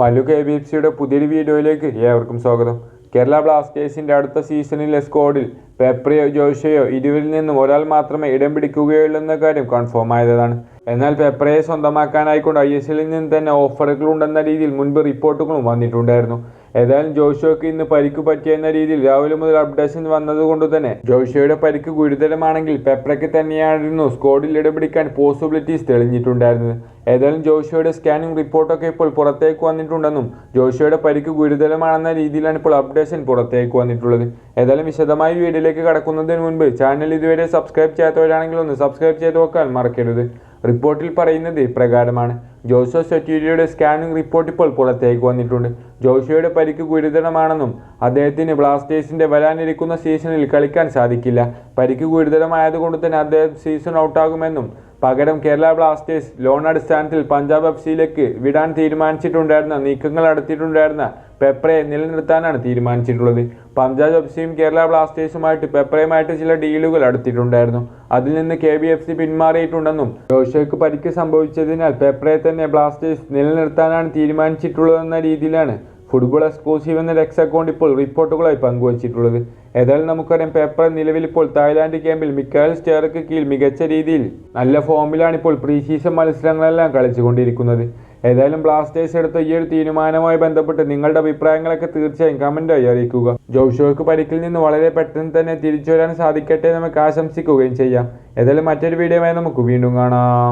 Mallu K B F സിയുടെ പുതിയൊരു വീഡിയോയിലേക്ക് ഏവർക്കും സ്വാഗതം. കേരള ബ്ലാസ്റ്റേഴ്സിന്റെ അടുത്ത സീസണിലെ സ്കോഡിൽ പെപ്രിയോ ജോഷയോ ഇരുവരിൽ നിന്നും ഒരാൾ മാത്രമേ ഇടം പിടിക്കുകയുള്ളൂ എന്ന കാര്യം കൺഫേം ആയതാണ്. എന്നാൽ പെപ്രയെ സ്വന്തമാക്കാനായിക്കൊണ്ട് ഐ എസ് എല്ലിൽ നിന്ന് തന്നെ ഓഫറുകൾ ഉണ്ടെന്ന രീതിയിൽ മുൻപ് റിപ്പോർട്ടുകളും വന്നിട്ടുണ്ടായിരുന്നു. ഏതായാലും ജോഷോയ്ക്ക് ഇന്ന് പരിക്ക് പറ്റിയെന്ന രീതിയിൽ രാവിലെ മുതൽ അപ്ഡേഷൻ വന്നതുകൊണ്ട് തന്നെ ജോഷോയുടെ പരിക്ക് ഗുരുതരമാണെങ്കിൽ പെപ്രയ്ക്ക് തന്നെയായിരുന്നു സ്കോഡിൽ ഇടപിടിക്കാൻ പോസിബിലിറ്റീസ് തെളിഞ്ഞിട്ടുണ്ടായിരുന്നത്. ഏതായാലും ജോഷോയുടെ സ്കാനിംഗ് റിപ്പോർട്ടൊക്കെ ഇപ്പോൾ പുറത്തേക്ക് വന്നിട്ടുണ്ടെന്നും ജോഷോയുടെ പരിക്ക് ഗുരുതരമാണെന്ന രീതിയിലാണ് ഇപ്പോൾ അപ്ഡേഷൻ പുറത്തേക്ക് വന്നിട്ടുള്ളത്. ഏതായാലും വിശദമായി വീഡിയോയിലേക്ക് കടക്കുന്നതിന് മുൻപ് ചാനൽ ഇതുവരെ സബ്സ്ക്രൈബ് ചെയ്യാത്തവരാണെങ്കിൽ ഒന്ന് സബ്സ്ക്രൈബ് ചെയ്ത് വെക്കാൻ മറക്കരുത്. റിപ്പോർട്ടിൽ പറയുന്നത് ഇപ്രകാരമാണ്. ജോസോ സെറ്റീരിയുടെ സ്കാനിംഗ് റിപ്പോർട്ട് ഇപ്പോൾ പുറത്തേക്ക് വന്നിട്ടുണ്ട്. ജോഷോയുടെ പരിക്ക് ഗുരുതരമാണെന്നും അദ്ദേഹത്തിന് ബ്ലാസ്റ്റേഴ്സിന്റെ വരാനിരിക്കുന്ന സീസണിൽ കളിക്കാൻ സാധിക്കില്ല. പരിക്ക് ഗുരുതരമായതുകൊണ്ട് തന്നെ അദ്ദേഹം സീസൺ ഔട്ടാകുമെന്നും പകരം കേരള ബ്ലാസ്റ്റേഴ്സ് ലോൺ അടിസ്ഥാനത്തിൽ പഞ്ചാബ് എഫ് സിയിലേക്ക് വിടാൻ തീരുമാനിച്ചിട്ടുണ്ടായിരുന്ന നീക്കങ്ങൾ നടത്തിയിട്ടുണ്ടായിരുന്ന പെപ്രയെ നിലനിർത്താനാണ് തീരുമാനിച്ചിട്ടുള്ളത്. പഞ്ചാബ് എഫ്സിയും കേരള ബ്ലാസ്റ്റേഴ്സുമായിട്ട് പെപ്രയുമായിട്ട് ചില ഡീലുകൾ അടുത്തിട്ടുണ്ടായിരുന്നു. അതിൽ നിന്ന് കെ ബി എഫ് സി പിന്മാറിയിട്ടുണ്ടെന്നും ജോഷയ്ക്ക് പരിക്ക് സംഭവിച്ചതിനാൽ പെപ്രയെ തന്നെ ബ്ലാസ്റ്റേഴ്സ് നിലനിർത്താനാണ് തീരുമാനിച്ചിട്ടുള്ളതെന്ന രീതിയിലാണ് ഫുട്ബോൾ എക്സ്ക്ലൂസീവ് എന്ന എക്സ് അക്കൗണ്ട് ഇപ്പോൾ റിപ്പോർട്ടുകളായി പങ്കുവച്ചിട്ടുള്ളത്. ഏതായാലും നമുക്കറിയാം പേപ്പർ നിലവിൽ ഇപ്പോൾ തായ്ലാന്റ് ക്യാമ്പിൽ മിക്കാൽ സ്റ്റേർക്ക് കീഴിൽ മികച്ച രീതിയിൽ നല്ല ഫോമിലാണ് ഇപ്പോൾ പ്രീ സീസൺ മത്സരങ്ങളെല്ലാം കളിച്ചുകൊണ്ടിരിക്കുന്നത്. ഏതായാലും ബ്ലാസ്റ്റേഴ്സ് എടുത്ത ഈ ഒരു തീരുമാനവുമായി ബന്ധപ്പെട്ട് നിങ്ങളുടെ അഭിപ്രായങ്ങളൊക്കെ തീർച്ചയായും കമന്റായി അറിയിക്കുക. ജോഷോയ്ക്ക് പരിക്കിൽ നിന്ന് വളരെ പെട്ടെന്ന് തന്നെ തിരിച്ചു വരാൻ സാധിക്കട്ടെ നമുക്ക് ആശംസിക്കുകയും ചെയ്യാം. ഏതായാലും മറ്റൊരു വീഡിയോയുമായി നമുക്ക് വീണ്ടും കാണാം.